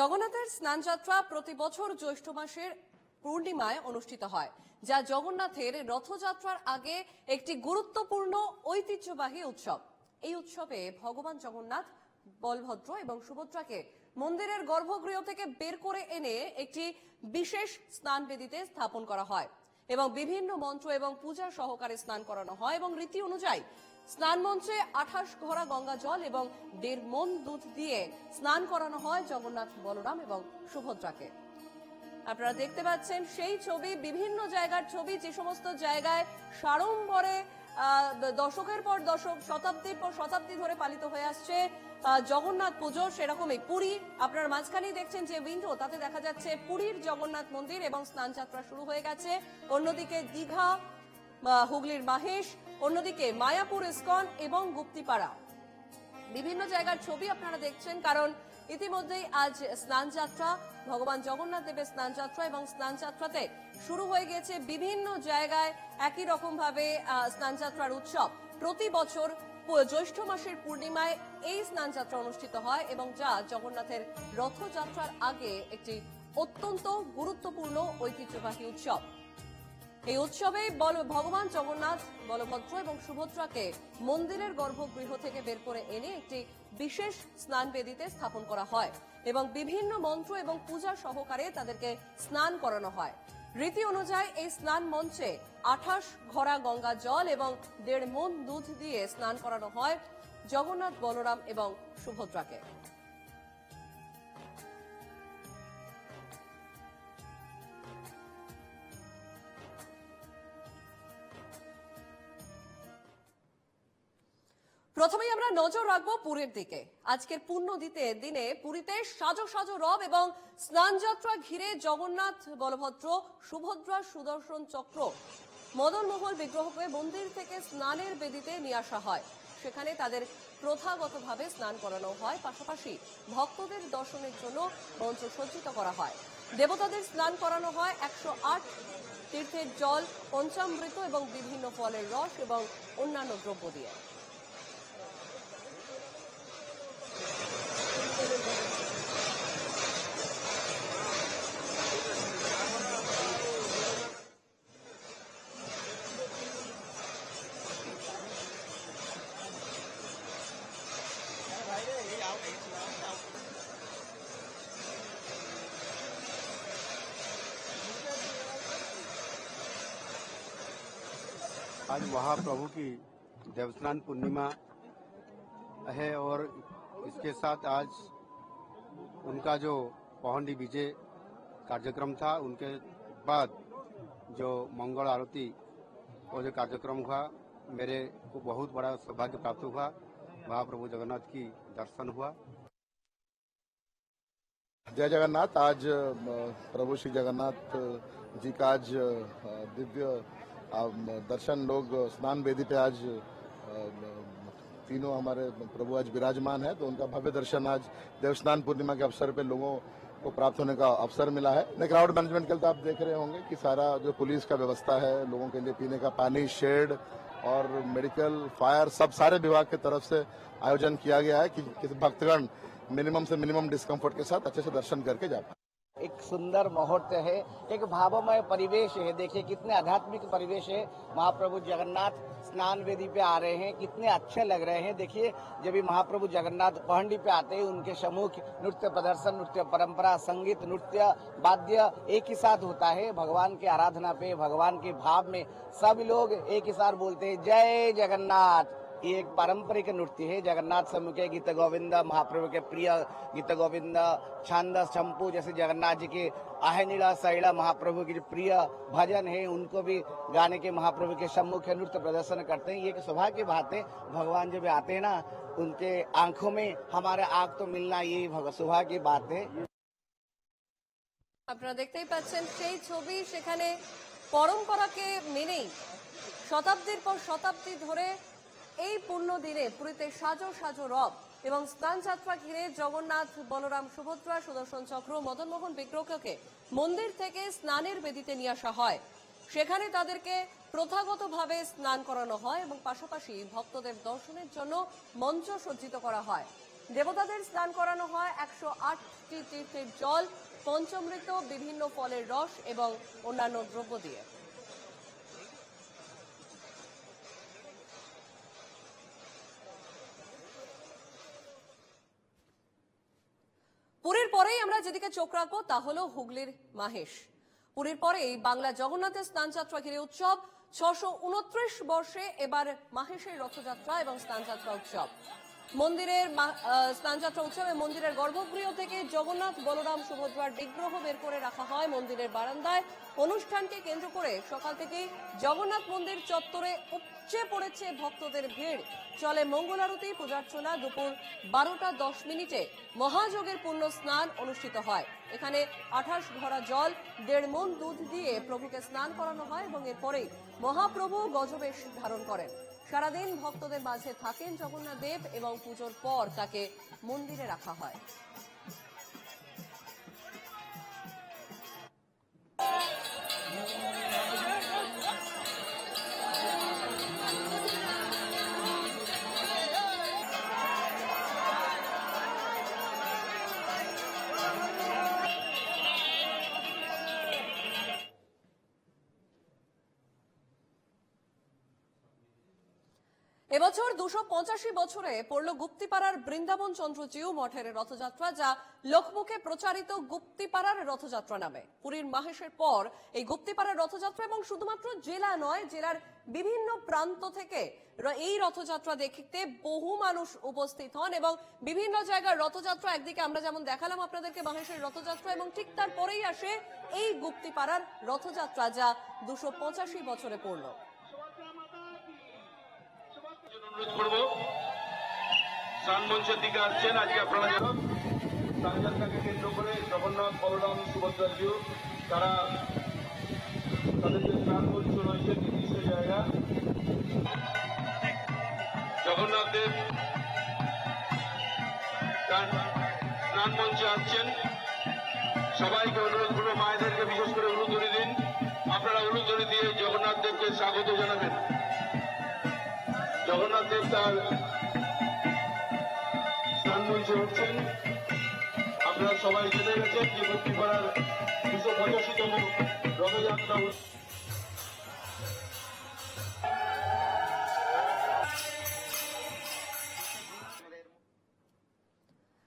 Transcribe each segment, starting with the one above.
জগন্নাথের স্নানযাত্রা প্রতি বছর জ্যৈষ্ঠ মাসের পূর্ণিমায় অনুষ্ঠিত হয়, যা জগন্নাথের রথযাত্রার আগে একটি গুরুত্বপূর্ণ ঐতিহ্যবাহী উৎসব। এই উৎসবে ভগবান জগন্নাথ, বলভদ্র এবং সুভদ্রাকে মন্দিরের গর্ভগৃহ থেকে বের করে এনে একটি বিশেষ স্নান বেদিতে স্থাপন করা হয় এবং বিভিন্ন মন্ত্র এবং পূজা সহকারে স্নান করানো হয় এবং রীতি অনুযায়ী স্নান মঞ্চে আঠাশ ঘোড়া গঙ্গা জল এবং দেড় মন দুধ দিয়ে স্নান করানো হয় জগন্নাথ বলরাম এবং সুভদ্রাকে। আপনারা দেখতে পাচ্ছেন সেই ছবি, বিভিন্ন জায়গার ছবি, যে সমস্ত জায়গায় সাড়ম্বরে দশকের পর দশক, শতাব্দীর পর শতাব্দী ধরে পালিত হয়ে আসছে জগন্নাথ পুজো সেরকমই। পুরী, আপনার মাঝখানেই দেখছেন যে উইন্ডো, তাতে দেখা যাচ্ছে পুরীর জগন্নাথ মন্দির এবং স্নান যাত্রা শুরু হয়ে গেছে। অন্যদিকে দীঘা হুগলির মাহেশ অন্যদিকে মায়াপুর ইস্কন এবং গুপ্তিপাড়া। বিভিন্ন জায়গার ছবি আপনারা দেখছেন কারণ ইতিমধ্যেই আজ স্নান যাত্রা ভগবান জগন্নাথ দেবের স্নান যাত্রা এবং স্নান যাত্রাতে শুরু হয়ে গিয়েছে বিভিন্ন জায়গায় একই রকম ভাবে স্নান যাত্রার উৎসব। প্রতি বছর জ্যৈষ্ঠ মাসের পূর্ণিমায় এই স্নান যাত্রা অনুষ্ঠিত হয় এবং যা জগন্নাথের রথযাত্রার আগে একটি অত্যন্ত গুরুত্বপূর্ণ ঐতিহ্যবাহী উৎসব। এই উৎসবে ভগবান জগন্নাথ, বলভদ্র এবং সুভদ্রাকে মন্দিরের গর্ভগৃহ থেকে বের করে এনে একটি বিশেষ স্নান বেদিতে স্থাপন করা হয় এবং বিভিন্ন মন্ত্র এবং পূজা সহকারে তাদেরকে স্নান করানো হয়। রীতি অনুযায়ী এই স্নান মঞ্চে আঠাশ ঘোড়া গঙ্গা জল এবং দেড় মন দুধ দিয়ে স্নান করানো হয় জগন্নাথ, বলরাম এবং সুভদ্রাকে। প্রথমেই আমরা নজর রাখব পুরীর দিকে। আজকের পুণ্য দিতে দিনে পুরীতে সাজো সাজো রব এবং স্নান যাত্রা ঘিরে জগন্নাথ বলভদ্র, সুভদ্রা সুদর্শন চক্র, মদন মোহন বিগ্রহকে মন্দির থেকে স্নানের বেদিতে নিয়ে আসা হয়। সেখানে তাদের প্রথাগতভাবে স্নান করানো হয়। পাশাপাশি ভক্তদের দর্শনের জন্য মঞ্চ সজ্জিত করা হয়। দেবতাদের স্নান করানো হয় একশো আট তীর্থের জল, পঞ্চামৃত এবং বিভিন্ন ফলের রস এবং অন্যান্য দ্রব্য দিয়ে। आज महाप्रभु की देवस्नान पूर्णिमा है और इसके साथ आज उनका जो पौंडी विजय कार्यक्रम था, उनके बाद जो मंगल आरती और जो कार्यक्रम हुआ, मेरे को बहुत बड़ा सौभाग्य प्राप्त हुआ। महाप्रभु जगन्नाथ की दर्शन हुआ। जय जगन्नाथ। आज प्रभु श्री जगन्नाथ जी का आज दिव्य दर्शन लोग स्नान वेदी पे आज तीनों हमारे प्रभु आज विराजमान है तो उनका भव्य दर्शन आज देव स्नान पूर्णिमा के अवसर पे लोगों को प्राप्त होने का अवसर मिला है। क्राउड मैनेजमेंट के लिए तो आप देख रहे होंगे कि सारा जो पुलिस का व्यवस्था है, लोगों के लिए पीने का पानी, शेड और मेडिकल, फायर, सब सारे विभाग की तरफ़ से आयोजन किया गया है कि भक्तगण मिनिमम से मिनिमम डिस्कम्फर्ट के साथ अच्छे से दर्शन करके जा पाए। एक सुंदर मुहूर्त है, एक भावमय परिवेश है। देखिए कितने आध्यात्मिक परिवेश है। महाप्रभु जगन्नाथ स्नान वेदी पे आ रहे हैं, कितने अच्छे लग रहे हैं। देखिए, जब भी महाप्रभु जगन्नाथ पहंडी पे आते हैं, उनके सम्मुख नृत्य प्रदर्शन, नृत्य परंपरा, संगीत, नृत्य, वाद्य एक ही साथ होता है। भगवान की आराधना पे, भगवान के भाव में सब लोग एक ही साथ बोलते हैं, जय जगन्नाथ! ये एक पारंपरिक नृत्य है जगन्नाथ समूह के गीत गोविंद महाप्रभु के प्रिय गीत गोविंद छंद चंपू जैसे जगन्नाथ जी के आहनीला सैला महाप्रभु की जो प्रिय भजन है उनको भी गाने के महाप्रभु के सम्मुख नृत्य प्रदर्शन करते हैं ये एक सौभाग्य की बात है भगवान जब आते हैं ना उनके आंखों में हमारे आंख तो मिलना ये भग- सौभाग्य की बात है আপনারা দেখতেই পাচ্ছেন সেই ছবি সেখানে পরম্পরাকে মেনেই শতাব্দীর পর শতাব্দী ধরে এই পূর্ণ দিনে পুরীতে সাজো সাজো রব এবং স্নান যাত্রা ঘিরে জগন্নাথ, বলরাম, সুভদ্রা, সুদর্শন চক্র, মদনমোহন বিগ্রহকে মন্দির থেকে স্নানের বেদিতে নিয়ে আসা হয়। সেখানে তাদেরকে প্রথাগতভাবে স্নান করানো হয় এবং পাশাপাশি ভক্তদের দর্শনের জন্য মঞ্চ সজ্জিত করা হয়। দেবতাদের স্নান করানো হয় একশো আটটি তীর্থের জল, পঞ্চমৃত, বিভিন্ন ফলের রস এবং অন্যান্য দ্রব্য দিয়ে। পরেই আমরা যেদিকে চোখ রাখব, তা হলো হুগলির মাহেশ। পুরীর পরেই বাংলা জগন্নাথের স্নানযাত্রা ঘিরে উৎসব। ছশো বর্ষে এবার মাহেশের রথযাত্রা এবং স্নানযাত্রা উৎসব। মন্দিরের স্নানযাত্রা উৎসবে মন্দিরের গর্ভগৃহ থেকে জগন্নাথ, বলরাম, সুভদ্রার বিগ্রহ বের করে রাখা হয় মন্দিরের বারান্দায়। অনুষ্ঠানকে কেন্দ্র করে সকাল থেকেই জগন্নাথ মন্দির চত্বরে উপচে পড়েছে ভক্তদের ভিড়। চলে মঙ্গলারতি পূজার্চনা দুপুর বারোটা দশ মিনিটে মহাযোগের পূর্ণ স্নান অনুষ্ঠিত হয়। এখানে আঠাশ ভরা জল, দেড় মন দুধ দিয়ে প্রভুকে স্নান করানো হয় এবং এরপরেই মহাপ্রভু গজবেশ ধারণ করেন। সারাদিন ভক্তদের মাঝে থাকেন জগন্নাথ দেব এবং পুজোর পর তাকে মন্দিরে রাখা হয়। এবছর দুশো পঁচাশি বছরে পড়ল গুপ্তিপাড়ার বৃন্দাবন চন্দ্র জিউ মঠের রথযাত্রা, যা লোকমুখে প্রচারিত গুপ্তিপাড়ার রথযাত্রা নামে। পুরীর মাহেশের পর এই গুপ্তিপাড়ার রথযাত্রা এবং শুধুমাত্র জেলা নয়, জেলার বিভিন্ন প্রান্ত থেকে এই রথযাত্রা দেখতে বহু মানুষ উপস্থিত হন এবং বিভিন্ন জায়গার রথযাত্রা একদিকে আমরা যেমন দেখালাম আপনাদেরকে মাহেশের রথযাত্রা এবং ঠিক তারপরেই আসে এই গুপ্তিপাড়ার রথযাত্রা, যা দুশো বছরে পড়ল। অনুরোধ করব। স্নান মঞ্চের দিকে আসছেন, আজকে আপনারা যেন স্নানযাত্রাকে কেন্দ্র করে জগন্নাথ, বলরাম সুভদ্রাজিও তারা তাদের যে স্নান মঞ্চ রয়েছে নির্দিষ্ট জায়গা। জগন্নাথ দেব তার স্নান মঞ্চে আসছেন। সবাইকে অনুরোধ করব, মায়েদেরকে বিশেষ করে উলুধরি দিন। আপনারা উলুধরি দিয়ে জগন্নাথ দেবকে স্বাগত জানাবেন।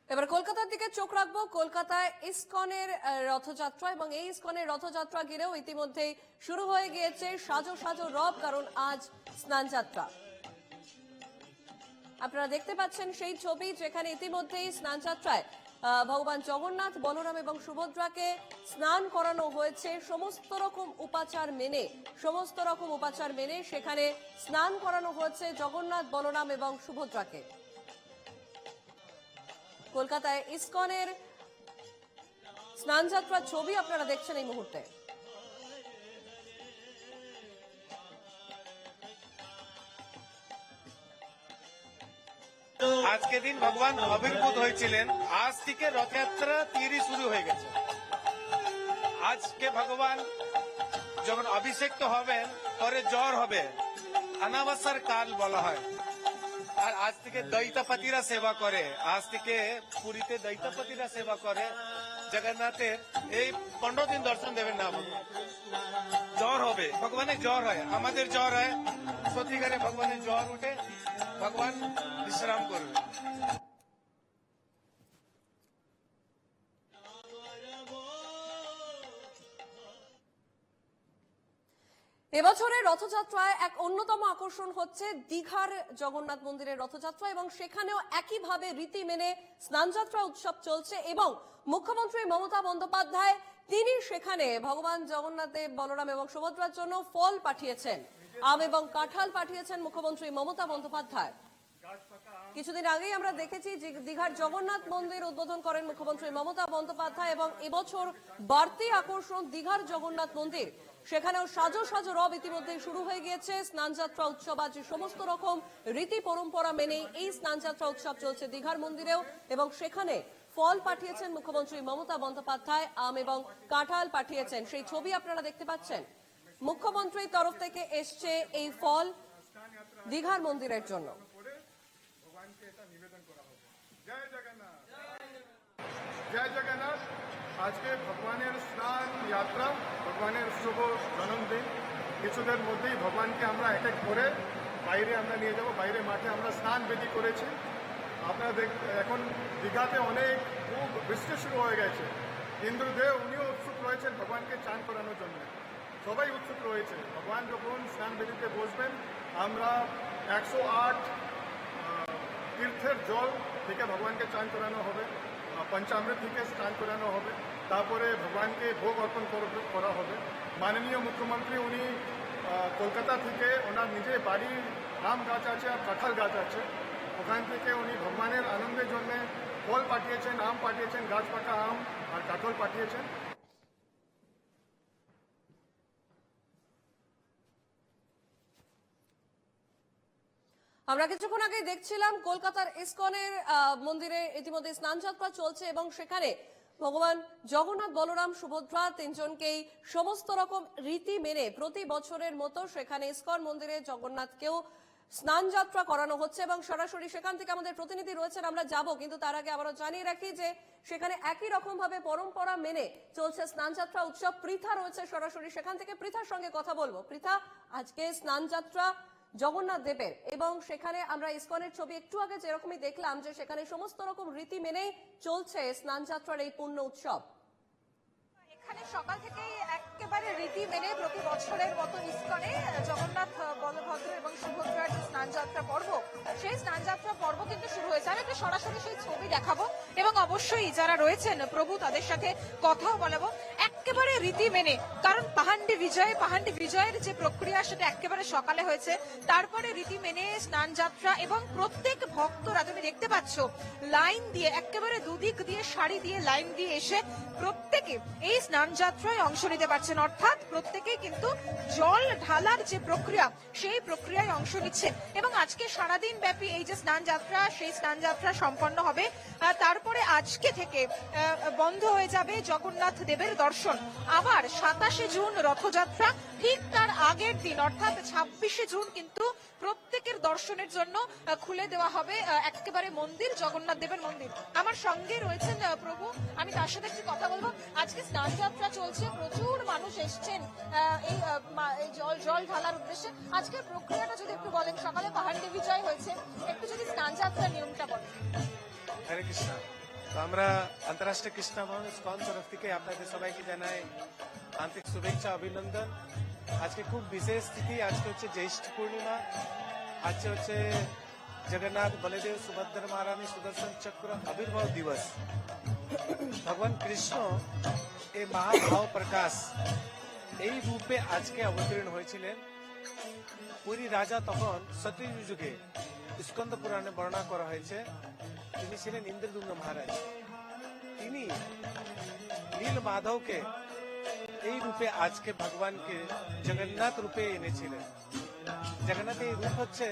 এবার কলকাতার দিকে চোখ রাখব। কলকাতায় ইসকনের রথযাত্রা এবং এই ইসকনের রথযাত্রা ঘিরেও ইতিমধ্যেই শুরু হয়ে গিয়েছে সাজো সাজো রব, কারণ আজ স্নানযাত্রা। আপনারা দেখতে পাচ্ছেন সেই ছবি যেখানে ইতিমধ্যেই স্নানযাত্রায় ভগবান জগন্নাথ, বলরাম এবং সুভদ্রাকে স্নান করানো হয়েছে। সমস্ত রকম উপাচার মেনে, সমস্ত রকম উপাচার মেনে সেখানে স্নান করানো হয়েছে জগন্নাথ, বলরাম এবং সুভদ্রাকে। কলকাতায় ইসকনের স্নানযাত্রার ছবি আপনারা দেখছেন এই মুহূর্তে। আজকে দিন ভগবান আবির্ভূত হয়েছিলেন। আজ থেকে রথযাত্রা তিরি শুরু হয়ে গেছে। আজকে ভগবান যখন অভিষেক্ত হবেন, পরে জ্বর হবে। অনাবসর কাল বলা হয়। আর আজ থেকে দৈতাপতিরা সেবা করে। আজ থেকে পুরীতে দৈতাপতিরা সেবা করে। জগন্নাথের এই পনেরো দিন দর্শন দেবেন না জ্বর হবে। ভগবানের জ্বর হয়। আমাদের জ্বর হয়। সত্যিকারে ভগবানের জ্বর উঠে ভগবান বিশ্রাম করবে। এবছরের রথযাত্রায় এক অন্যতম আকর্ষণ হচ্ছে দীঘার জগন্নাথ মন্দিরের রথযাত্রা এবং সেখানেও একইভাবে রীতি মেনে স্নানযাত্রা উৎসব চলছে এবং মুখ্যমন্ত্রী মমতা বন্দ্যোপাধ্যায় তিনি সেখানে ভগবান জগন্নাথ দেব, বলরাম এবং সুভদ্রার জন্য ফল পাঠিয়েছেন। আম এবং কাঁঠাল পাঠিয়েছেন মুখ্যমন্ত্রী মমতা বন্দ্যোপাধ্যায়। কিছুদিন আগেই আমরা দেখেছি দীঘার জগন্নাথ মন্দির উদ্বোধন করেন মুখ্যমন্ত্রী মমতা বন্দ্যোপাধ্যায় এবং এবছর বাড়তি আকর্ষণ দীঘার জগন্নাথ মন্দির। সেখানেও সাজো সাজো রব ইতিমধ্যে শুরু হয়ে গিয়েছে। স্নানযাত্রা উৎসব আজ সমস্ত রকম রীতি পরম্পরা মেনে এই স্নানযাত্রা উৎসব চলছে দীঘার মন্দিরেও এবং সেখানে ফল পাঠিয়েছেন মুখ্যমন্ত্রী মমতা বন্দ্যোপাধ্যায়, আম এবং কাঁঠাল পাঠিয়েছেন। সেই ছবি আপনারা দেখতে পাচ্ছেন। মুখ্যমন্ত্রীর তরফ থেকে এসছে এই ফল দীঘার মন্দিরের জন্য। জয় জগন্নাথ। আজকে ভগবানের স্নান যাত্রা, ভগবানের শুভ জন্মদিন। কিছুদের মধ্যেই ভগবানকে আমরা এক এক করে বাইরে আমরা নিয়ে যাব, বাইরে মাঠে আমরা স্নান বেদি করেছি। আপনারা দেখ, এখন দীঘাতে অনেক খুব বৃষ্টি শুরু হয়ে গেছে। ইন্দ্রদেব, উনিও উৎসুক রয়েছেন ভগবানকে চান করানোর জন্য। সবাই উৎসুক রয়েছে। ভগবান যখন স্নান বেদিতে বসবেন, আমরা একশো আট তীর্থের জল থেকে ভগবানকে চান করানো হবে পঞ্চামৃত থেকে স্নান করানো হবে, তারপরে ভগবানকে ভোগ অর্পণ করা হবে। মাননীয় মুখ্যমন্ত্রী উনি কলকাতা থেকে ওনার নিজের বাড়ির আম গাছ আছে আর কাঁঠাল গাছ আছে। ওখান থেকে উনি ভগবানের আনন্দের জন্য ফল পাঠিয়েছেন, আম পাঠিয়েছেন, গাছ পাকা আম আর কাঁঠাল পাঠিয়েছেন। আমরা কিছুক্ষণ আগে দেখছিলাম কলকাতার ইসকনের মন্দিরে ইতিমধ্যে স্নানযাত্রা চলছে এবং সেখানে ভগবান জগন্নাথ, বলরাম, সুভদ্রা তিনজনকেই সমস্ত রকম রীতি মেনে প্রতি বছরের মতো সেখানে ইসকন মন্দিরে জগন্নাথকেও স্নান যাত্রা করানো হচ্ছে এবং সরাসরি সেখান থেকে আমাদের প্রতিনিধি রয়েছেন, আমরা যাব। কিন্তু তার আগে আবারও জানিয়ে রাখি যে সেখানে একই রকম ভাবে পরম্পরা মেনে চলছে স্নান যাত্রা উৎসব। পৃথা রয়েছে সরাসরি সেখান থেকে। পৃথার সঙ্গে কথা বলব। পৃথা, আজকে স্নান যাত্রা জগন্নাথ দেবের। এবং সেখানে আমরা ইসকনের ছবি একটু আগে যেরকমই দেখলাম যে সেখানে সমস্ত রকম রীতি মেনেই চলছে স্নান যাত্রার এই পূর্ণ উৎসব। এখানে সকাল একেবারে রীতি মেনে প্রতি বছরের মতো ইস্কনে জগন্নাথ বলভদ্র এবং সুভদ্রার যে পর্ব, সেই পর্ব কিন্তু শুরু হয়েছে। আমি একটু সরাসরি সেই ছবি দেখাবো এবং অবশ্যই যারা রয়েছেন, প্রভু তাদের সাথে কথাও বলাবো। একেবারে রীতি মেনে, কারণ পাহান্ডি বিজয়, পাহান্ডি বিজয়ের যে প্রক্রিয়া সেটা একেবারে সকালে হয়েছে। তারপরে রীতি মেনে স্নান যাত্রা এবং প্রত্যেক ভক্তরা তুমি দেখতে পাচ্ছ, লাইন দিয়ে, একেবারে দুদিক দিয়ে শাড়ি দিয়ে, লাইন দিয়ে এসে প্রত্যেকে এই স্নান যাত্রায় অংশ নিতে পারছেন। অর্থাৎ প্রত্যেকেই কিন্তু জল ঢালার যে প্রক্রিয়া, সেই প্রক্রিয়ায় অংশ নিচ্ছে। এবং আজকে সারাদিন ব্যাপী এই যে স্নান যাত্রা সেই স্নান যাত্রা সম্পন্ন হবে। তারপরে আজকে থেকে বন্ধ হয়ে যাবে জগন্নাথ দেবের দর্শন। আবার সাতাশে জুন রথযাত্রা, ঠিক তার আগের দিন, অর্থাৎ ছাব্বিশে জুন কিন্তু প্রত্যেকের দর্শনের জন্য খুলে দেওয়া হবে একেবারে মন্দির, জগন্নাথ দেবের মন্দির। আমার সঙ্গে রয়েছেন প্রভু। আমি তার সাথে একটু কথা বলব। আজকে স্নান যাত্রা চলছে, প্রচুর মানুষ এসছেন এই জল জল ঢালার উদ্দেশ্যে। আজকের প্রক্রিয়াটা যদি একটু বলেন, সকালে পাহাড়ি বিজয় হয়েছে। একটু যদি স্নান যাত্রার নিয়মটা বলেন। হরে কৃষ্ণ। তো আমরা আন্তরাষ্ট্রীয় কৃষ্ণ ভবন স্কন তরফ থেকে আপনাদের সবাইকে জানাই আন্তরিক শুভেচ্ছা, অভিনন্দন। আজকে খুব বিশেষ স্থিতি আজকে হচ্ছে জ্যৈষ্ঠ পূর্ণিমা, আজকে হচ্ছে জগন্নাথ, বলদেব, সুভদ্রা মহারানী, সুদর্শন চক্র, আবির্ভাব দিবস। ভগবান কৃষ্ণ এই মহাভাব প্রকাশ এই রূপে আজকে অবতীর্ণ হয়েছিলেন। পুরী রাজা তখন সত্যযুগ যুগে স্কন্দ পুরাণে বর্ণনা করা হয়েছে, তিনি ছিলেন ইন্দ্রদুম্ন মহারাজ। তিনি নীল মাধবকে এই রূপে আজকে ভগবানকে জগন্নাথ রূপে এনেছিলেন। জগন্নাথ এই রূপ হচ্ছে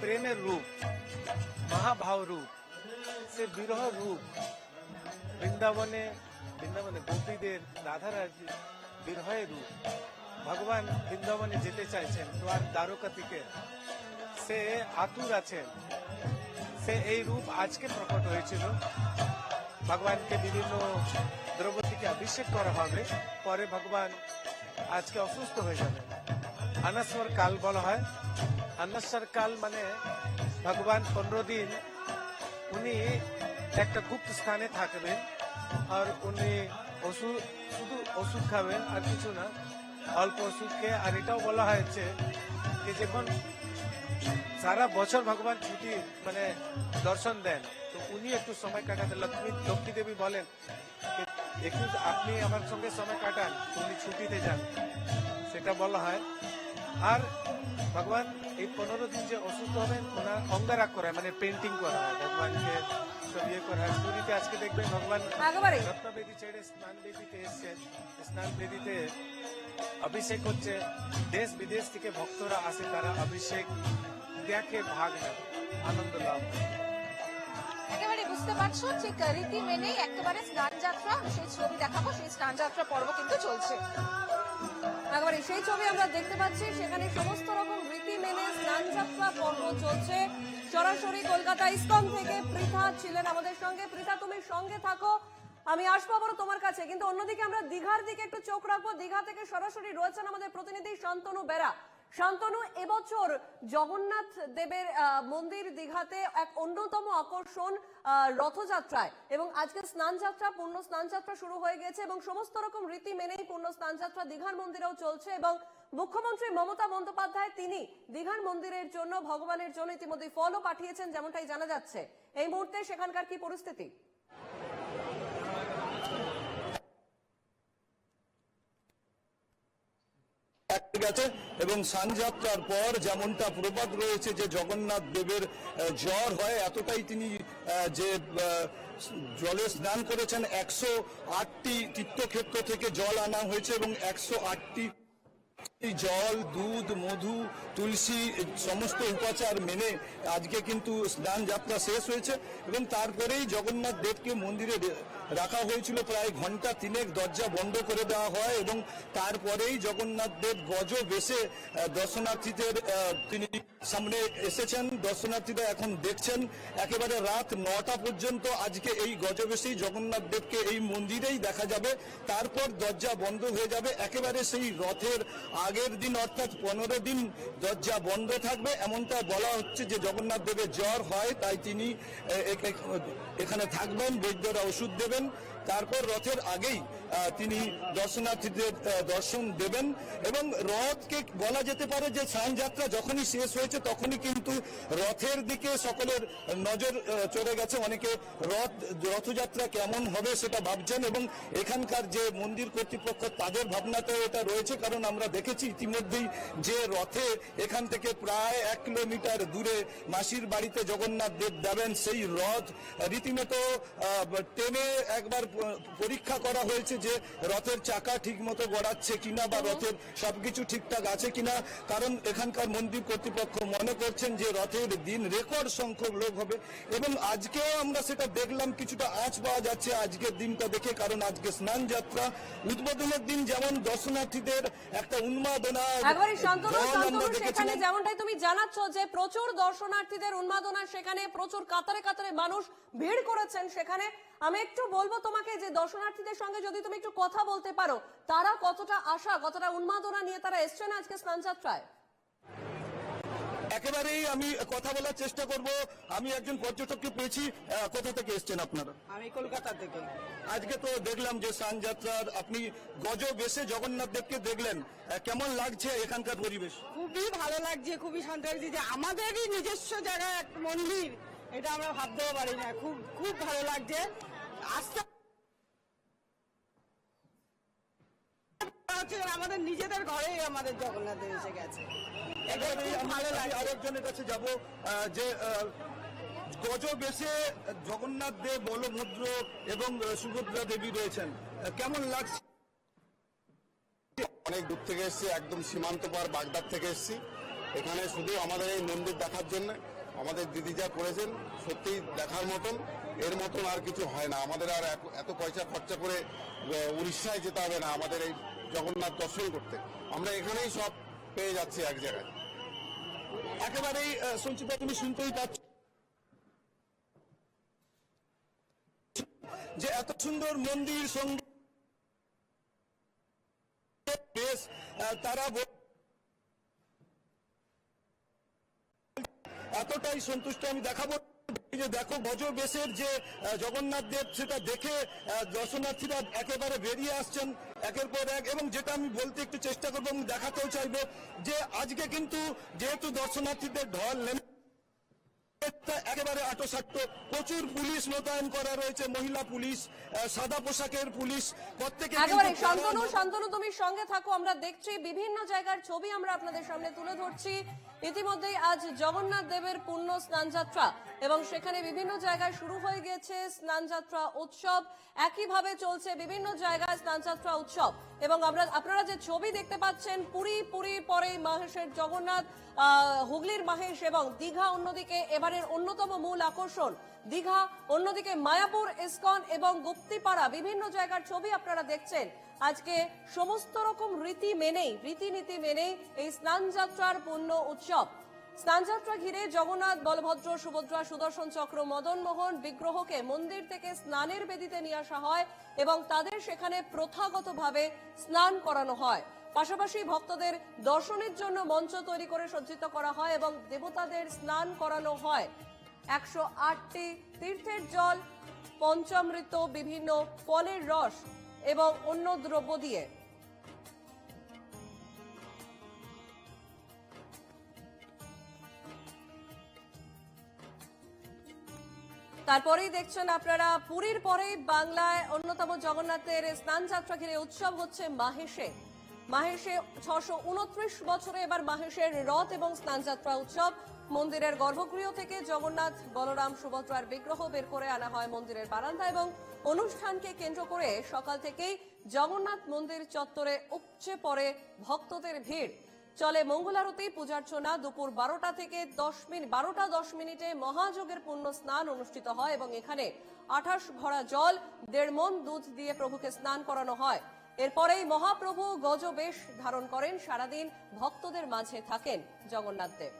প্রেমের রূপ, মহাভাব রূপ, সে বিরহ রূপ। বৃন্দাবনে বৃন্দাবনে গোপীদের রাধারাজি বিরহের রূপ। ভগবান বৃন্দাবনে যেতে চাইছেন দ্বার দ্বারকা থেকে সে আতুর আছেন। সে এই রূপ আজকে প্রকট হয়েছিল। ভগবানকে বিভিন্ন থেকে অভিষেক করা হবে, পরে ভগবান আজকে অসুস্থ হয়ে যাবে। আনাস্বর কাল বলা হয়। আনাস্বর কাল মানে ভগবান পনেরো দিন উনি একটা গুপ্ত স্থানে থাকবেন আর উনি ওষুধ, শুধু ওষুধ খাবেন আর কিছু না, অল্প ওষুধ খেয়ে, আর এটাও বলা হয়েছে যে যখন সারা বছর ভগবান ছুটি মানে দর্শন দেন, তো উনি একটু সময় কাটাতে লক্ষ্মী লক্ষ্মী দেবী বলেন একটু আপনি আমার সঙ্গে সময় কাটান উনি ছুটিতে যান সেটা বলা হয়। আর ভগবান এই পনেরো দিন যে অসুস্থ হবেন ওনার অঙ্গারাগ করা মানে পেন্টিং করা হয়। ভগবানকে সব ইয়ে করা হয়। পুরীতে আজকে দেখবেন ভগবান। রত্নবেদী ছেড়ে স্নান বেদিতে এসছেন স্নান বেদিতে অভিষেক হচ্ছে। দেশ বিদেশ থেকে ভক্তরা আসে তারা অভিষেক দেখে ভাগ নেয় আনন্দ লাভ বুঝতে পারছ? ঠিক রীতি মেনেই একেবারে স্নান যাত্রা সেই ছবি দেখাবো, সেই স্নান যাত্রা পর্ব কিন্তু চলছে। একেবারে সেই ছবি আমরা দেখতে পাচ্ছি, সেখানে সমস্ত রকম রীতি মেনে স্নান যাত্রা পর্ব চলছে। সরাসরি কলকাতা ইসকন থেকে পৃথা ছিলেন আমাদের সঙ্গে। পৃথা, তুমি সঙ্গে থাকো। আমি আসব আবারও তোমার কাছে, কিন্তু অন্যদিকে আমরা দীঘার দিকে একটু চোখ রাখব। দীঘা থেকে সরাসরি রয়েছেন আমাদের প্রতিনিধি শান্তনু বেরা। শান্তনু, এবছর জগন্নাথ দেবের মন্দির দীঘাতে এক অন্যতম আকর্ষণ রথযাত্রায়। এবং আজকে স্নান যাত্রা পূর্ণ স্নান যাত্রা শুরু হয়ে গেছে এবং সমস্ত রকম রীতি মেনেই পূর্ণ স্নান যাত্রা দীঘার মন্দিরেও চলছে এবং মুখ্যমন্ত্রী মমতা বন্দ্যোপাধ্যায় তিনি দীঘার মন্দিরের জন্য ভগবানের জন্য ইতিমধ্যে ফলও পাঠিয়েছেন যেমনটাই জানা যাচ্ছে। এই মুহূর্তে সেখানকার কি পরিস্থিতি? আছে? এবং সানযাত্রার পর যেমনটা প্রবাদ রয়েছে যে জগন্নাথ দেবের জ্বর হয়, এতটাই তিনি যে জলে স্নান করেছেন, একশো আটটি তীর্থক্ষেত্র থেকে জল আনা হয়েছে এবং একশো আটটি জল, দুধ, মধু, তুলসী, সমস্ত উপাচার মেনে আজকে কিন্তু স্নান যাত্রা শেষ হয়েছে এবং তারপরেই জগন্নাথ দেবকে মন্দিরে রাখা হয়েছিল প্রায় ঘণ্টা তিনেক দরজা বন্ধ করে দেওয়া হয় এবং তারপরেই জগন্নাথ দেব গজ বেশে দর্শনার্থীদের তিনি সামনে এসেছেন। দর্শনার্থীরা এখন দেখছেন। একেবারে রাত নটা পর্যন্ত আজকে এই গজবেশেই জগন্নাথ দেবকে এই মন্দিরেই দেখা যাবে। তারপর দরজা বন্ধ হয়ে যাবে। একেবারে সেই রথের আগের দিন অর্থাৎ পনেরো দিন দরজা বন্ধ থাকবে। এমনটা বলা হচ্ছে যে জগন্নাথ দেবের জ্বর হয়, তাই তিনি এখানে থাকবেন। বৈদ্যরা ওষুধ দেবেন তারপর রথের আগেই তিনি দর্শনার্থীদের দর্শন দেবেন এবং রথকে বলা যেতে পারে যে স্নান যাত্রা যখনই শেষ হয়েছে তখনই কিন্তু রথের দিকে সকলের নজর চলে গেছে। অনেকে রথ, রথযাত্রা কেমন হবে সেটা ভাবছেন এবং এখানকার যে মন্দির কর্তৃপক্ষ তাদের ভাবনাতেও এটা রয়েছে, কারণ আমরা দেখেছি ইতিমধ্যেই যে রথে এখান থেকে প্রায় এক কিলোমিটার দূরে মাসির বাড়িতে জগন্নাথ দেব যাবেন। সেই রথ রীতিমতো টেনে একবার পরীক্ষা করা হয়েছে যে রথের চাকা ঠিক মতো গড়াচ্ছে কিনা বা রথের সবকিছু ঠিকঠাক আছে কিনা কারণ এখানকার মন্দির কর্তৃপক্ষ মনে করছেন যে রথের দিন রেকর্ড সংখ্যক লোক হবে এবং আজকেও আমরা সেটা দেখলাম কিছুটা আঁচ পাওয়া যাচ্ছে আজকের দিনটা দেখে কারণ আজকে স্নান যাত্রা উদ্বোধনের দিন যেমন দর্শনার্থীদের একটা উন্মাদনা সেখানে যেমনটাই তুমি জানাচ্ছ যে প্রচুর দর্শনার্থীদের উন্মাদনা সেখানে প্রচুর কাতারে কাতারে মানুষ ভিড় করেছেন সেখানে আমি একটু বলব তোমাকে যে দর্শনার্থীদের সঙ্গে যদি তুমি একটু কথা বলতে পারো তারা কতটা আশা কতটা উন্মাদনা নিয়ে তারা এসছেন আজকে স্নান যাত্রায় একেবারেই আমি কথা বলার চেষ্টা করব। আমি একজন পর্যটককে পেয়েছি। আহ, কোথা থেকে এসছেন আপনারা? আমি কলকাতা থেকে। আজকে তো দেখলাম যে স্নান যাত্রার আপনি গজ বেশে জগন্নাথ দেবকে দেখলেন। কেমন লাগছে এখানকার পরিবেশ? খুবই ভালো লাগছে খুবই শান্ত লাগছে যে আমাদেরই নিজস্ব জায়গায় এক মন্দির। এটা আমরা ভাবতেও পারি না। খুব খুব ভালো লাগছে। আস্তে হচ্ছে আমাদের নিজেদের ঘরেই আমাদের জগন্নাথ দেব এসে গেছে। ভালো আরেকজনের কাছে যাব যে গজ বেশে জগন্নাথ দেব বলভদ্র এবং সুভদ্রা দেবী রয়েছেন। কেমন লাগছে? অনেক দূর থেকে এসেছি একদম সীমান্ত পার বাগদাদ থেকে এসেছি। এখানে শুধু আমাদের এই মন্দির দেখার জন্য আমাদের দিদি যা করেছেন, সত্যিই দেখার মতন। এর মতন আর কিছু হয় না। আমাদের আর এত- পয়সা খরচা করে উড়িষ্যায় যেতে হবে না আমাদের এই জগন্নাথ দর্শন করতে। আমরা এখানেই সব পেয়ে যাচ্ছি এক জায়গায়। একেবারেই সঞ্চিতা, তুমি শুনতেই পাচ্ছ যে এত সুন্দর মন্দির সঙ্গে বেশ তারা বল- এতটাই সন্তুষ্ট আমি দেখাবো যে দেখো গজ বেশের যে জগন্নাথ দেব সেটা দেখে দর্শনার্থীরা একেবারে বেরিয়ে আসছেন একের পর এক। এবং যেটা আমি বলতে একটু চেষ্টা করব এবং দেখাতেও চাইব যে আজকে কিন্তু যেহেতু দর্শনার্থীদের ঢল নেমে একেবারে আটোসাট্ট। প্রচুর পুলিশ মোতায়েন করা রয়েছে মহিলা পুলিশ সাদা পোশাকের পুলিশ প্রত্যেকে একেবারে শান্তনু শান্তনু তুমি সঙ্গে থাকো আমরা দেখছি বিভিন্ন জায়গার ছবি আমরা আপনাদের সামনে তুলে ধরছি। ইতিমধ্যেই আজ জগন্নাথ দেবের পূর্ণ স্নান যাত্রা এবং সেখানে বিভিন্ন জায়গায় শুরু হয়ে গেছে স্নান যাত্রা উৎসব। একইভাবে চলছে বিভিন্ন জায়গায় স্নান যাত্রা উৎসব এবং আমরা, আপনারা যে ছবি দেখতে পাচ্ছেন, পুরী, পুরীর পরে মাহেশের জগন্নাথ হুগলির মাহেশ এবং দীঘা অন্যদিকে এবারের অন্যতম মূল আকর্ষণ। দীঘা, অন্যদিকে মায়াপুর, ইসকন এবং গুপ্তিপাড়া বিভিন্ন জায়গার ছবি আপনারা দেখছেন। আজকে সমস্ত রকম রীতি মেনেই, রীতিনীতি মেনেই এই স্নান যাত্রার পূর্ণ উৎসব। স্নানযাত্রা ঘিরে জগন্নাথ, বলভদ্র, সুভদ্রা, সুদর্শন চক্র, মদন মোহন বিগ্রহকে মন্দির থেকে স্নানের বেদিতে নিয়ে আসা হয় এবং তাদের সেখানে প্রথাগতভাবে স্নান করানো হয়। পাশাপাশি ভক্তদের দর্শনের জন্য মঞ্চ তৈরি করে সজ্জিত করা হয় এবং দেবতাদের স্নান করানো হয়। একশো আটটি তীর্থের জল, পঞ্চামৃত, বিভিন্ন ফলের রস এবং অন্য দ্রব্য দিয়ে। তারপরেই দেখছেন আপনারা, পুরীর পরেই বাংলায় অন্যতম জগন্নাথের স্নান যাত্রা ঘিরে উৎসব হচ্ছে মাহেশে। মাহেশে ছশো উনত্রিশ বছরে এবার মাহেশের রথ এবং স্নানযাত্রা উৎসব। মন্দিরের গর্ভগৃহ থেকে জগন্নাথ বলরাম সুভদ্রার বিগ্রহ বের করে আনা হয় মন্দিরের বারান্দা এবং অনুষ্ঠানকে কেন্দ্র করে সকাল থেকেই জগন্নাথ মন্দির চত্বরে উপচে পড়ে ভক্তদের ভিড়। চলে মঙ্গলারতি, পূজার্চনা দুপুর বারোটা থেকে দশ মিনিট বারোটা দশ মিনিটে মহাযোগের পূর্ণ স্নান অনুষ্ঠিত হয় এবং এখানে আঠাশ ভরা জল, দেড় মন দুধ দিয়ে প্রভুকে স্নান করানো হয়। এরপরেই মহাপ্রভু গজবেশ ধারণ করেন, সারাদিন ভক্তদের মাঝে থাকেন জগন্নাথ দেব।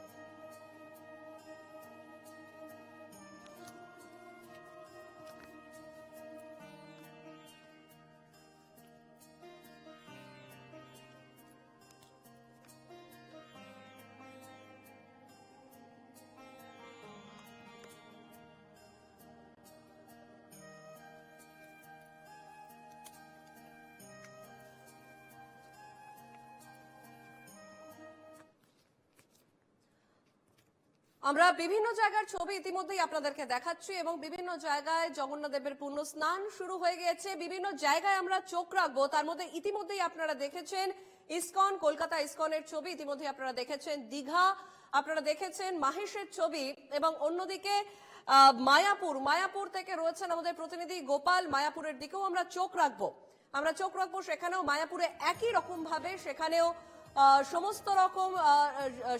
আমরা বিভিন্ন জায়গার ছবি ইতিমধ্যেই আপনাদেরকে দেখাচ্ছি এবং বিভিন্ন জায়গায় জগন্নাথ দেবের পূর্ণ স্নান শুরু হয়ে গেছে বিভিন্ন জায়গায় আমরা চোখ রাখব। তার মধ্যে ইতিমধ্যেই আপনারা দেখেছেন ইসকন, কলকাতা ইসকনের ছবি ইতিমধ্যে আপনারা দেখেছেন। দীঘা আপনারা দেখেছেন, মাহেশের ছবি এবং অন্যদিকে মায়াপুর। মায়াপুর থেকে রয়েছেন আমাদের প্রতিনিধি গোপাল। মায়াপুরের দিকেও আমরা চোখ রাখব। আমরা চোখ রাখব সেখানেও। মায়াপুরে একই রকম ভাবে সেখানেও সমস্ত রকম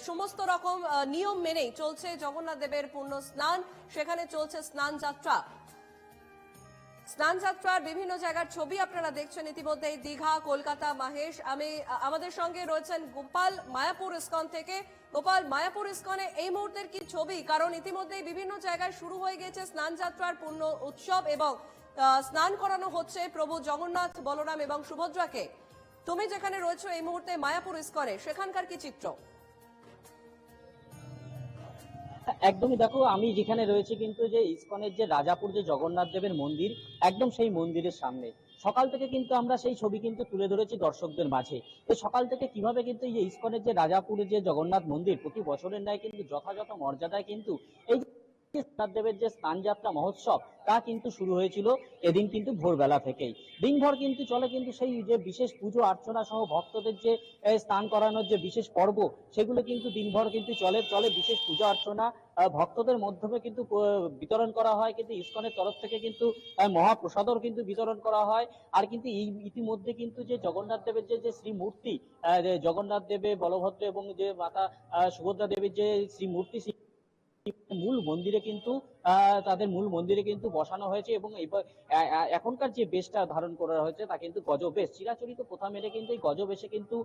সমস্ত রকম নিয়ম মেনেই চলছে জগন্নাথ দেবের পূর্ণ স্নান। সেখানে চলছে স্নান যাত্রা। স্নান যাত্রার বিভিন্ন জায়গার ছবি আপনারা দেখছেন ইতিমধ্যে দীঘা, কলকাতা, মাহেশ। আমি, আমাদের সঙ্গে রয়েছেন গোপাল মায়াপুর ইস্কন থেকে। গোপাল মায়াপুর ইস্কনে এই মুহূর্তের কি ছবি? কারণ ইতিমধ্যেই বিভিন্ন জায়গায় শুরু হয়ে গেছে স্নান যাত্রার পূর্ণ উৎসব এবং স্নান করানো হচ্ছে প্রভু জগন্নাথ, বলরাম এবং সুভদ্রাকে। তুমি যেখানে রয়েছো এই মুহূর্তে মায়াপুর ইস্কনে সেখানকার কি চিত্র? একদমই দেখো, আমি যেখানে রয়েছে কিন্তু যে ইসকনের যে রাজাপুর, যে জগন্নাথ দেবের মন্দির, একদম সেই মন্দিরের সামনে। সকাল থেকে কিন্তু আমরা সেই ছবি কিন্তু তুলে ধরেছি দর্শকদের মাঝে। তো সকাল থেকে কীভাবে কিন্তু এই ইসকনের যে রাজাপুরের যে জগন্নাথ মন্দির, প্রতি বছরের ন্যায় কিন্তু যথাযথ মর্যাদায় কিন্তু এই দেবের যে স্নানযাত্রা মহোৎসব তা কিন্তু শুরু হয়েছিল এদিন কিন্তু ভোরবেলা থেকেই। দিনভর কিন্তু চলে কিন্তু সেই যে বিশেষ পুজো অর্চনা সহ ভক্তদের যে এ, স্নান করানোর যে বিশেষ পর্ব সেগুলো কিন্তু দিনভর কিন্তু চলে চলে বিশেষ পূজা অর্চনা ভক্তদের মাধ্যমে কিন্তু বিতরণ করা হয় কিন্তু ইসকনের তরফ থেকে কিন্তু আহ, মহাপ্রসাদও কিন্তু বিতরণ করা হয়। আর কিন্তু এই ইতিমধ্যে কিন্তু যে জগন্নাথ দেবের যে যে শ্রী মূর্তি জগন্নাথ দেবে বলভদ্র এবং যে মাতা সুভদ্রা দেবীর যে শ্রী মূর্তি মূল মন্দিরে কিন্তু তাদের মূল মন্দিরে কিন্তু বসানো হয়েছে এবং এখনকার যে বেশটা ধারণ করা হয়েছে তা কিন্তু গজবেশ। চিরাচরিত প্রথা মেনে কিন্তু এই গজবেশে কিন্তু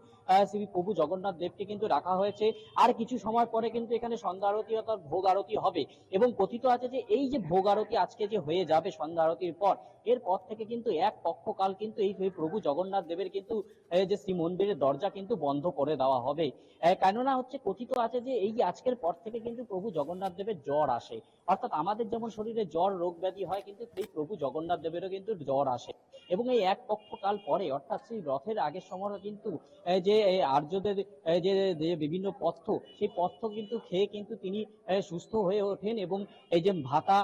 শ্রী প্রভু জগন্নাথ দেবকে কিন্তু রাখা হয়েছে। আর কিছু সময় পরে কিন্তু এখানে সন্ধ্যা আরতি অর্থাৎ ভোগ আরতি হবে এবং কথিত আছে যে এই যে ভোগ আরতি আজকে যে হয়ে যাবে সন্ধ্যা আরতির পর এরপর থেকে কিন্তু এক পক্ষকাল কিন্তু এই প্রভু জগন্নাথ দেবের কিন্তু যে শ্রী মন্দিরের দরজা কিন্তু বন্ধ করে দেওয়া হবে। কেননা হচ্ছে কথিত আছে যে এই আজকের পর থেকে কিন্তু প্রভু জগন্নাথ দেবের জ্বর আসে। অর্থাৎ আমাদের যেমন শরীরে জ্বর, রোগ ব্যাধি হয়, কিন্তু সেই প্রভু জগন্নাথ দেবেরও কিন্তু জ্বর আসে। এবং এই এক পক্ষকাল পরে, অর্থাৎ সেই রথের আগের সময় কিন্তু যে আর্যদের যে বিভিন্ন পথ্য সেই পথ্য কিন্তু খেয়ে কিন্তু তিনি সুস্থ হয়ে ওঠেন এবং এই যে ভাতা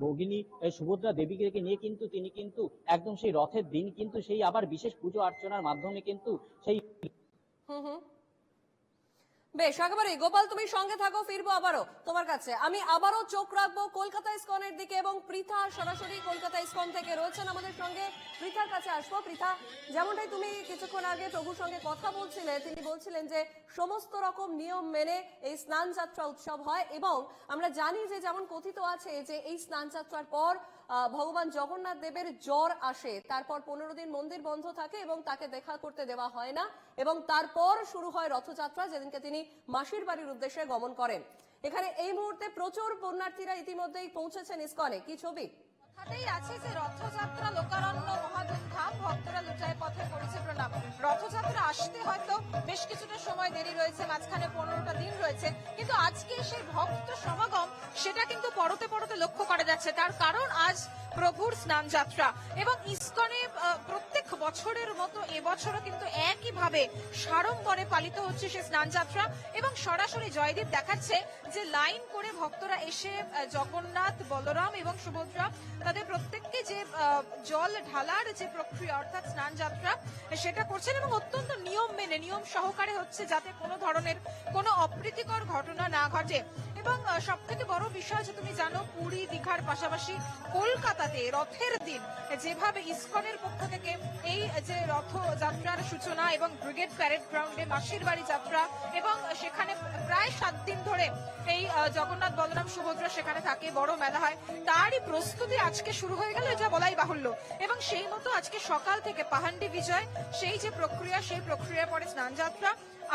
ভগিনী সুভদ্রা দেবীকে নিয়ে কিন্তু তিনি কিন্তু একদম সেই রথের দিন কিন্তু সেই আবার বিশেষ পুজো অর্চনার মাধ্যমে কিন্তু সেই হুম হুম। বেশ একেবারে গোপাল, তুমি সঙ্গে থাকো, ফিরবো আবারও তোমার কাছে। আমি আবারও চোখ রাখব কলকাতা ইসকনের দিকে এবং পৃথা সরাসরি কলকাতা ইসকন থেকে রয়েছেন আমাদের সঙ্গে। পৃথার কাছে আসব। পৃথা, যেমনটাই তুমি কিছুক্ষণ আগে প্রভুর সঙ্গে কথা বলছিলে, তিনি বলছিলেন যে সমস্ত রকম নিয়ম মেনে এই স্নান যাত্রা উৎসব হয় এবং আমরা জানি যে যেমন কথিত আছে যে এই স্নান যাত্রার পর ভগবান জগন্নাথ দেবের জ্বর আসে, তারপর পনেরো দিন মন্দির বন্ধ থাকে এবং তাকে দেখা করতে দেওয়া হয় না এবং তারপর শুরু হয় রথযাত্রা যেদিনকে তিনি মাসির বাড়ির উদ্দেশ্যে গমন করেন। এখানে এই মুহূর্তে প্রচুর পুণ্যার্থীরা ইতিমধ্যেই পৌঁছেছেন ইস্কনে। কি ছবি? কথাতেই আছে যে রথযাত্রা লোকারণ্য মহাধুমধাম, ভক্তরা লুটায় পথে করেছে প্রণাম। রথযাত্রা আসতে হয়তো বেশ কিছুটা সময় দেরি রয়েছে, মাঝখানে পনেরোটা দিন রয়েছে, কিন্তু আজকে সেই ভক্ত সমাগম সেটা কিন্তু পরতে পরতে লক্ষ্য করা যাচ্ছে। তার কারণ আজ প্রভুর স্নান যাত্রা এবং ইসকনে প্রত্যেক বছরের মতো এবছরও কিন্তু একইভাবে সাড়ম্বরে পালিত হচ্ছে সে স্নান যাত্রা এবং সরাসরি জয়দীপ দেখাচ্ছে যে লাইন করে ভক্তরা এসে জগন্নাথ, বলরাম এবং সুভদ্রা তাদের প্রত্যেককে যে জল ঢালার যে প্রক্রিয়া অর্থাৎ স্নান যাত্রা সেটা করছেন এবং অত্যন্ত নিয়ম মেনে, নিয়ম সহকারে হচ্ছে যাতে কোনো ধরনের কোনো অপ্রীতিকর ঘটনা না ঘটে। এবং সব থেকে বড় বিষয় যে তুমি জানো, পুরী, দীঘার পাশাপাশি কলকাতাতে রথের দিন যেভাবে ইসকনের পক্ষ থেকে এই যে রথ যাত্রার সূচনা এবং ব্রিগেড প্যারেড গ্রাউন্ডে মাসির বাড়ি যাত্রা এবং সেখানে প্রায় সাত দিন ধরে এই জগন্নাথ বলরাম সুভদ্রা সেখানে থাকে, বড় মেলা হয়, তারই প্রস্তুতি আজকে শুরু হয়ে গেল, যা বলাই বাহুল্য। এবং সেই মতো আজকে সকাল থেকে পাহান্ডি বিজয়, সেই যে প্রক্রিয়া, সেই প্রক্রিয়ার পরে স্নান যাত্রা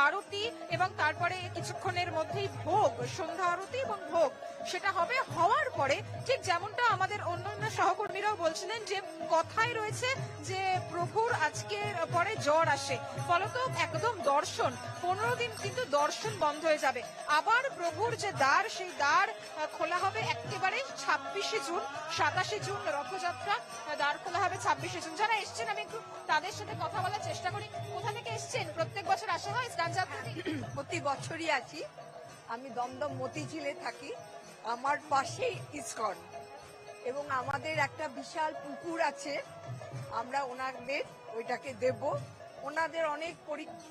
আরতি এবং তারপরে কিছুক্ষণের মধ্যেই ভোগ সন্ধ্যা আরতি এবং ভোগ। সেটা হবে হওয়ার পরে ঠিক যেমনটা আমাদের অন্যান্য সহকর্মীরাও বলছিলেন যে কথাই রয়েছে যে প্রভুর আজকের পরে জ্বর আসে। ফলত একদম দর্শন, পনেরো দিন কিন্তু দর্শন বন্ধ হয়ে যাবে। আবার প্রভুর যে দ্বার, সেই দ্বার খোলা হবে একেবারে ছাব্বিশে জুন, সাতাশে জুন রথযাত্রা দ্বার খোলা হবে ছাব্বিশে জুন। যারা এসছেন, আমি একটু তাদের সাথে কথা বলার চেষ্টা করি। কোথা থেকে এসছেন? প্রত্যেক বছর আসা হয় প্রতি বছরই আছি আমি দমদম মতিঝিলে থাকি। আমার পাশেই ইসকন। এবং আমাদের একটা বিশাল পুকুর আছে, আমরা ওনাদের ওইটাকে দেব। ওনাদের অনেক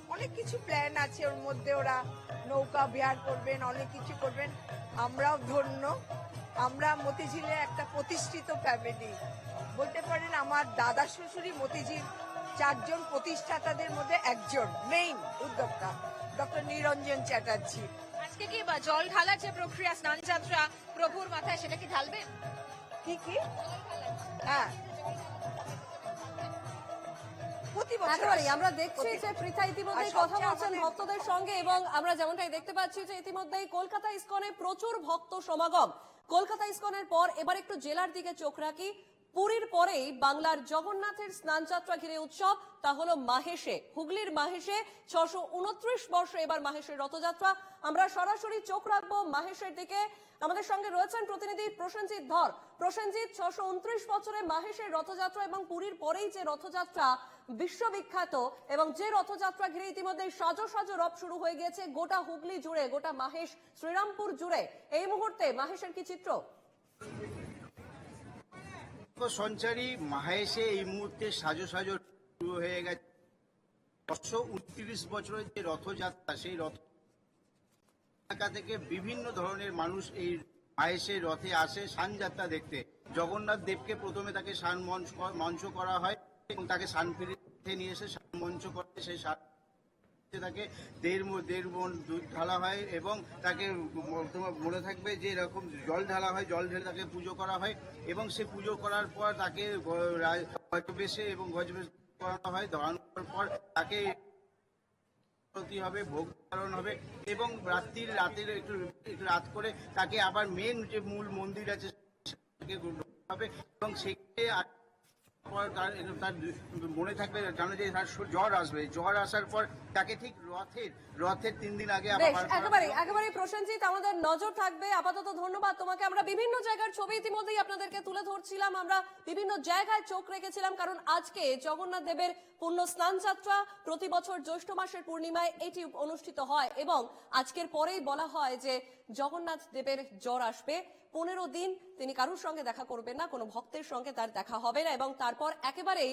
অনেক কিছু প্ল্যান আছে, ওর মধ্যে ওরা নৌকা বিহার করবেন, অনেক কিছু করবেন। আমরাও ধন্য। আমরা মতিঝিলে একটা প্রতিষ্ঠিত ফ্যামিলি বলতে পারেন, আমার দাদা শ্বশুরই মতিঝিল। চারজন প্রতিষ্ঠাতাদের মধ্যে একজন মেইন উদ্যোক্তা ডক্টর নিরঞ্জন চ্যাটার্জি। আজকে কি জল ঢালার যে প্রক্রিয়া স্নান যাত্রা প্রভুর মাথায় সেটা কি ঢালবেন কি কি? হ্যাঁ। একেবারেই আমরা দেখছি যে পৃথা ইতিমধ্যেই কথা বলছেন ভক্তদের সঙ্গে এবং আমরা যেমনটাই দেখতে পাচ্ছি যে ইতিমধ্যেই কলকাতা ইসকনে প্রচুর ভক্ত সমাগম। কলকাতা ইসকনের পর এবার একটু জেলার দিকে চোখ রাখি। পুরীর পরেই বাংলার জগন্নাথের স্নান যাত্রা ঘিরে উৎসব। তা হলো মাহেশে, হুগলির মাহেশে, ছশো উনত্রিশ বর্ষ এবার মাহেশের রথযাত্রা। আমরা সরাসরি চোখ রাখব মাহেশের দিকে। আমাদের সঙ্গে রয়েছেন প্রতিনিধি প্রসেনজিৎ ধর। প্রসেনজিৎ, ছশো উনত্রিশ বছরে মাহেশের রথযাত্রা এবং পুরীর পরেই যে রথযাত্রা বিশ্ববিখ্যাত এবং যে রথযাত্রা ঘিরে ইতিমধ্যে সাজো সাজো রথ শুরু হয়ে গিয়েছে গোটা হুগলি জুড়ে, গোটা মাহেশ শ্রীরামপুর জুড়ে। এই মুহূর্তে মাহেশের কি চিত্র? সঞ্চারী মাহেশে এই মুহূর্তে সাজো সাজো শুরু হয়ে গেছে। ছশো উনত্রিশ বছরের যে রথযাত্রা, সেই রথ এলাকা থেকে বিভিন্ন ধরনের মানুষ এই মাহেশে রথে আসে সানযাত্রা দেখতে। জগন্নাথ দেবকে প্রথমে তাকে সান মঞ্চ মঞ্চ করা হয় এবং তাকে সান ফিরে নিয়ে এসে সান মঞ্চ করে সেই সান তাকে দেড় দেড় মন দুধ ঢালা হয় এবং তাকে মনে থাকবে যে এরকম জল ঢালা হয়, জল ঢেলে তাকে পুজো করা হয় এবং সে পুজো করার পর তাকে গজবেশে এবং গজবেশ করানো হয়। ধরানোর পর তাকে হবে, ভোগ ধারণ হবে এবং রাত্রির রাতের একটু একটু রাত করে তাকে আবার মেন যে মূল মন্দির আছে হবে এবং সেখানে তার মনে থাকবে জানো যে তার জ্বর আসবে। জ্বর আসার পর তাকে ঠিক রথের রথের তিন দিন আগে একেবারে একেবারে প্রসেনজিৎ আমাদের নজর থাকবে। আপাতত ধন্যবাদ তোমাকে। আমরা বিভিন্ন জায়গার ছবি ইতিমধ্যেই আপনাদেরকে তুলে ধরছিলাম। আমরা বিভিন্ন জায়গায় চোখ রেখেছিলাম কারণ আজকে জগন্নাথ দেবের পূর্ণ স্নান যাত্রা প্রতি বছর জ্যৈষ্ঠ মাসের পূর্ণিমায় এটি অনুষ্ঠিত হয় এবং আজকের পরেই বলা হয় যে জগন্নাথ দেবের জ্বর আসবে। পনেরো দিন তিনি কারোর সঙ্গে দেখা করবেন না, কোনো ভক্তের সঙ্গে তার দেখা হবে না এবং তারপর একেবারেই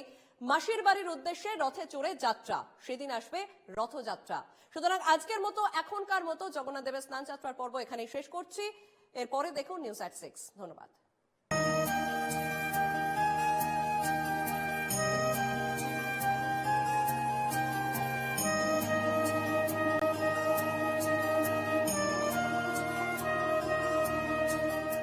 মাসির বাড়ির উদ্দেশ্যে রথে চড়ে যাত্রা। সেদিন আসবে রথযাত্রা। সুতরাং আজকের মতো, এখনকার মতো জগন্নাথ দেবের স্নান যাত্রার পর্ব এখানেই শেষ করছি। এরপরে দেখুন নিউজ অ্যাট সিক্স ধন্যবাদ।